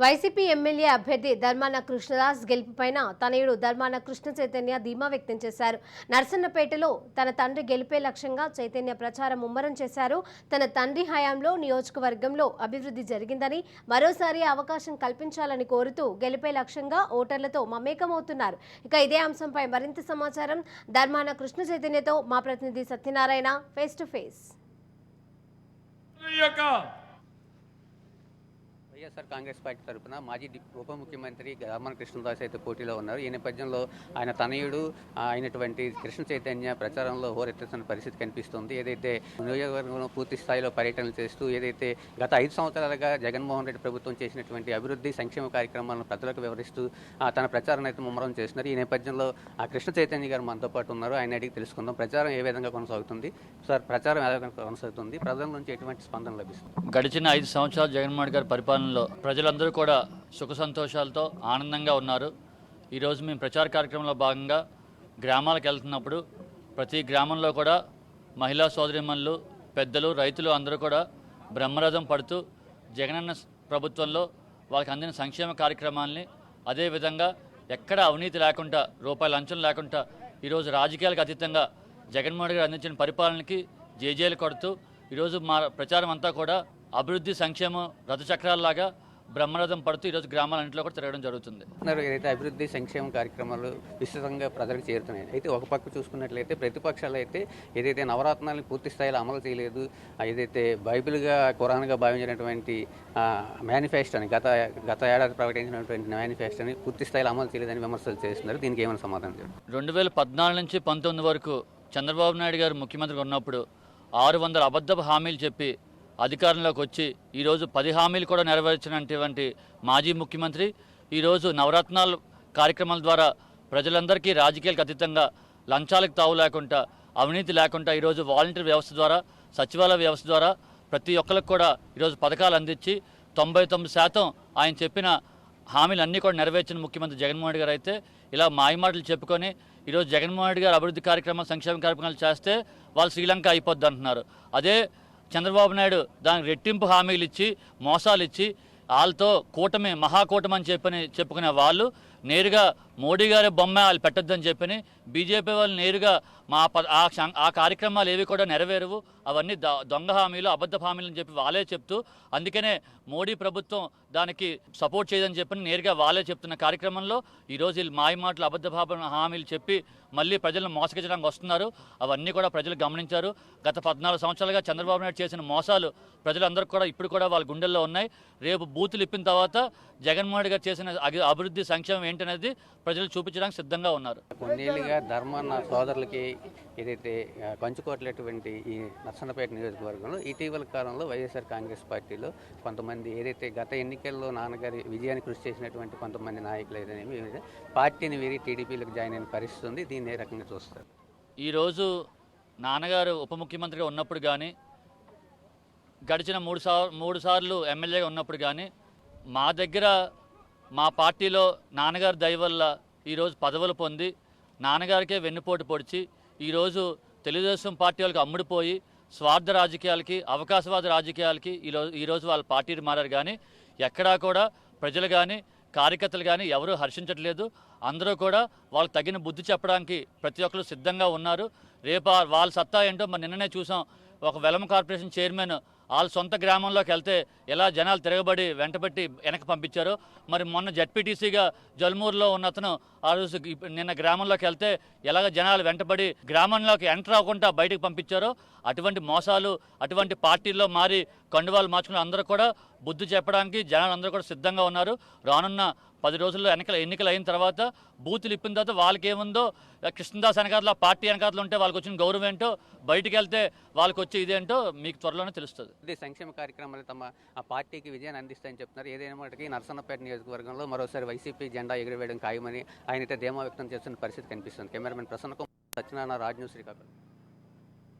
YCP MLA అభ్యర్థి ధర్మాన కృష్ణదాస్ గెలుపుపైన తనయుడు ధర్మాన కృష్ణ చైతన్య ధీమా వ్యక్తం చేశారు. నర్సన్నపేటలో తన తండ్రి గెలిపే లక్ష్యంగా చైతన్య ప్రచారం ముమ్మరం చేశారు. తన తండ్రి హయాంలో నియోజకవర్గంలో అభివృద్ధి జరిగిందని మరోసారి అవకాశం కల్పించాలని కోరుతూ గెలిపే లక్ష్యంగా ఓటర్లతో మమేకమవుతున్నారు. ఇక ఇదే అంశంపై మరింత సమాచారం. ధర్మాన కృష్ణ చైతన్యతో మా ప్రతినిధి Satyanarayana face to face. YSR Congress Party తరఫున మాజీ ఉప ముఖ్యమంత్రి రామన్ కృష్ణదాస్ అయితే పోటీలో ఉన్నారు. ఈ నేపథ్యంలో ఆయన తనయుడు అయినటువంటి కృష్ణ చైతన్య ప్రచారంలో హోరెత్తుతున్న పరిస్థితి కనిపిస్తుంది. ఏదైతే నియోజకవర్గంలో పూర్తి స్థాయిలో పర్యటనలు చేస్తూ ఏదైతే గత ఐదు సంవత్సరాలుగా జగన్మోహన్ రెడ్డి ప్రభుత్వం చేసినటువంటి అభివృద్ధి సంక్షేమ కార్యక్రమాలను ప్రజలకు వివరిస్తూ తన ప్రచారం అయితే ముమ్మరం చేస్తున్నారు. ఈ నేపథ్యంలో ఆ కృష్ణ చైతన్య గారు మనతో పాటు ఉన్నారు. ఆయన అడిగి తెలుసుకుందాం. ప్రచారం ఏ విధంగా కొనసాగుతుంది? సార్ ప్రచారం ఏ విధంగా కొనసాగుతుంది? ప్రజల నుంచి ఎటువంటి స్పందన లభిస్తుంది? గడిచిన ఐదు సంవత్సరాలు జగన్మోహన్ గారి పరిపాలనలో ప్రజలందరూ కూడా సుఖ సంతోషాలతో ఆనందంగా ఉన్నారు. ఈరోజు మేము ప్రచార కార్యక్రమంలో భాగంగా గ్రామాలకు వెళ్తున్నప్పుడు ప్రతి గ్రామంలో కూడా మహిళా సోదరిమణులు పెద్దలు రైతులు అందరూ కూడా బ్రహ్మరథం పడుతూ జగనన్న ప్రభుత్వంలో వాళ్ళకి అందిన సంక్షేమ కార్యక్రమాల్ని అదేవిధంగా ఎక్కడ అవినీతి లేకుండా రూపాయలు లంచం లేకుండా ఈరోజు రాజకీయాలకు అతీతంగా జగన్మోహన్ గారు అందించిన పరిపాలనకి జేజేలు కొడుతూ ఈరోజు మా ప్రచారం అంతా కూడా అభివృద్ధి సంక్షేమం రథచక్రాల్లాగా బ్రహ్మరథం పడుతూ ఈరోజు గ్రామాలన్నింటిలో కూడా తిరగడం జరుగుతుంది. ఏదైతే అభివృద్ధి సంక్షేమ కార్యక్రమాలు విస్తృతంగా ప్రజలకు చేరుతున్నాయి. అయితే ఒక పక్క చూసుకున్నట్లయితే ప్రతిపక్షాలు అయితే ఏదైతే నవరత్నాలను పూర్తి స్థాయిలో అమలు చేయలేదు ఏదైతే బైబిల్గా ఖురాన్గా భావించినటువంటి మేనిఫెస్టోని గత గత ఏడాది ప్రకటించినటువంటి మేనిఫెస్టోని పూర్తి స్థాయిలో అమలు చేయలేదని విమర్శలు చేస్తున్నారు. దీనికి ఏమైనా సమాధానం రెండు వేల పద్నాలుగు నుంచి పంతొమ్మిది వరకు చంద్రబాబు నాయుడు గారు ముఖ్యమంత్రిగా ఉన్నప్పుడు ఆరు వందల అబద్ధపు హామీలు చెప్పి అధికారంలోకి వచ్చి ఈరోజు పది హామీలు కూడా నెరవేర్చినటువంటి మాజీ ముఖ్యమంత్రి ఈరోజు నవరత్నాలు కార్యక్రమాల ద్వారా ప్రజలందరికీ రాజకీయాలకు అతీతంగా లంచాలకు తావు లేకుండా అవినీతి లేకుండా ఈరోజు వాలంటీర్ వ్యవస్థ ద్వారా సచివాలయ వ్యవస్థ ద్వారా ప్రతి ఒక్కరికి కూడా ఈరోజు పథకాలు అందించి తొంభై తొమ్మిది శాతం ఆయన చెప్పిన హామీలు అన్నీ కూడా నెరవేర్చిన ముఖ్యమంత్రి జగన్మోహన్ రెడ్డి గారు అయితే ఇలా మాయమాటలు చెప్పుకొని ఈరోజు జగన్మోహన్ రెడ్డి గారు అభివృద్ధి కార్యక్రమాలు సంక్షేమ కార్యక్రమాలు చేస్తే వాళ్ళు శ్రీలంక అయిపోద్ది అంటున్నారు. అదే చంద్రబాబు నాయుడు దానికి రెట్టింపు హామీలు ఇచ్చి మోసాలు ఇచ్చి వాళ్ళతో కూటమి మహాకూటమి అని చెప్పని చెప్పుకునే వాళ్ళు నేరుగా మోడీ గారి బొమ్మ వాళ్ళు పెట్టొద్దని చెప్పని బీజేపీ వాళ్ళు నేరుగా మా ప- ఆ సం- ఆ కార్యక్రమాలు ఏవి కూడా నెరవేరవు. అవన్నీ దొంగ హామీలు అబద్ధ హామీలు అని చెప్పి వాళ్ళే చెప్తూ అందుకనే మోడీ ప్రభుత్వం దానికి సపోర్ట్ చేయదని చెప్పని నేరుగా వాళ్ళే చెప్తున్న కార్యక్రమంలో ఈరోజు వీళ్ళు మాయ మాటలు అబద్ధ హామీలు చెప్పి మళ్ళీ ప్రజలను మోసగించడానికి వస్తున్నారు. అవన్నీ కూడా ప్రజలు గమనించారు. గత పద్నాలుగు సంవత్సరాలుగా చంద్రబాబు నాయుడు చేసిన మోసాలు ప్రజలందరూ కూడా ఇప్పుడు కూడా వాళ్ళ గుండెల్లో ఉన్నాయి. రేపు బూతులు ఇప్పిన తర్వాత జగన్మోహన్ రెడ్డి గారు చేసిన అభివృద్ధి సంక్షేమం ఏంటనేది ప్రజలు చూపించడానికి సిద్ధంగా ఉన్నారు. కొన్నేళ్ళుగా ధర్మాన్న సోదరులకి ఏదైతే పంచుకోవట్లేటువంటి ఈ నర్సన్నపేట నియోజకవర్గంలో ఇటీవల కాలంలో వైఎస్ఆర్ కాంగ్రెస్ పార్టీలో కొంతమంది ఏదైతే గత ఎన్నికల్లో నాన్నగారి విజయానికి కృషి చేసినటువంటి కొంతమంది నాయకులు ఏదైనా పార్టీని వీరి టీడీపీలకు జాయిన్ అయిన పరిస్థితి ఉంది. దీన్ని ఏ రకంగా చూస్తారు? ఈరోజు నాన్నగారు ఉప ముఖ్యమంత్రిగా ఉన్నప్పుడు కానీ గడిచిన మూడు సార్ మూడు సార్లు ఎమ్మెల్యేగా ఉన్నప్పుడు కానీ మా దగ్గర మా పార్టీలో నాన్నగారి దయ వల్ల ఈరోజు పదవులు పొంది నాన్నగారికే వెన్నుపోటు పొడిచి ఈరోజు తెలుగుదేశం పార్టీ వాళ్ళకి అమ్ముడుపోయి స్వార్థ రాజకీయాలకి అవకాశవాద రాజకీయాలకి ఈరోజు ఈరోజు వాళ్ళ పార్టీని మారారు. కానీ ఎక్కడా కూడా ప్రజలు కానీ కార్యకర్తలు కానీ ఎవరూ హర్షించట్లేదు. అందరూ కూడా వాళ్ళకి తగిన బుద్ధి చెప్పడానికి ప్రతి ఒక్కరు సిద్ధంగా ఉన్నారు. రేపు వాళ్ళ సత్తా ఏంటో మరి నిన్ననే చూసాం. ఒక వెలమ కార్పొరేషన్ చైర్మన్ వాళ్ళ సొంత గ్రామంలోకి వెళ్తే ఎలా జనాలు తిరగబడి వెంటబెట్టి వెనక పంపించారో. మరి మొన్న జడ్పీటీసీగా జల్మూరులో ఉన్న అతను ఆ రోజు నిన్న గ్రామంలోకి వెళ్తే ఎలాగ జనాలు వెంటబడి గ్రామంలోకి ఎంటర్ అవ్వకుండా బయటకు పంపించారో అటువంటి మోసాలు అటువంటి పార్టీల్లో మారి కండువాలు మార్చుకుని అందరూ కూడా బుద్ధి చెప్పడానికి జనాలు అందరూ కూడా సిద్ధంగా ఉన్నారు. రానున్న పది రోజుల్లో ఎన్నికలు ఎన్నికలు అయిన తర్వాత బూతులు ఇప్పిన తర్వాత వాళ్ళకి ఏముందో కృష్ణదాస్ వెనకాతల పార్టీ వెనకాతలు ఉంటే వాళ్ళకి వచ్చిన గౌరవం ఏంటో బయటికి వెళ్తే వాళ్ళకి వచ్చే ఇదేంటో మీకు త్వరలోనే తెలుస్తుంది. ఇదే సంక్షేమ కార్యక్రమాలు తమ ఆ పార్టీకి విజయాన్ని అందిస్తాయని చెప్తున్నారు. ఏదైనా మటుకి నరసన్నపేట నియోజకవర్గంలో మరోసారి వైసీపీ జెండా ఎగురవేయడం ఖాయమని ఆయన అయితే ధీమా వ్యక్తం చేస్తున్న పరిస్థితి కనిపిస్తుంది. Cameraman Prasanna Kumar Satyanarayana Raj news Srikakulam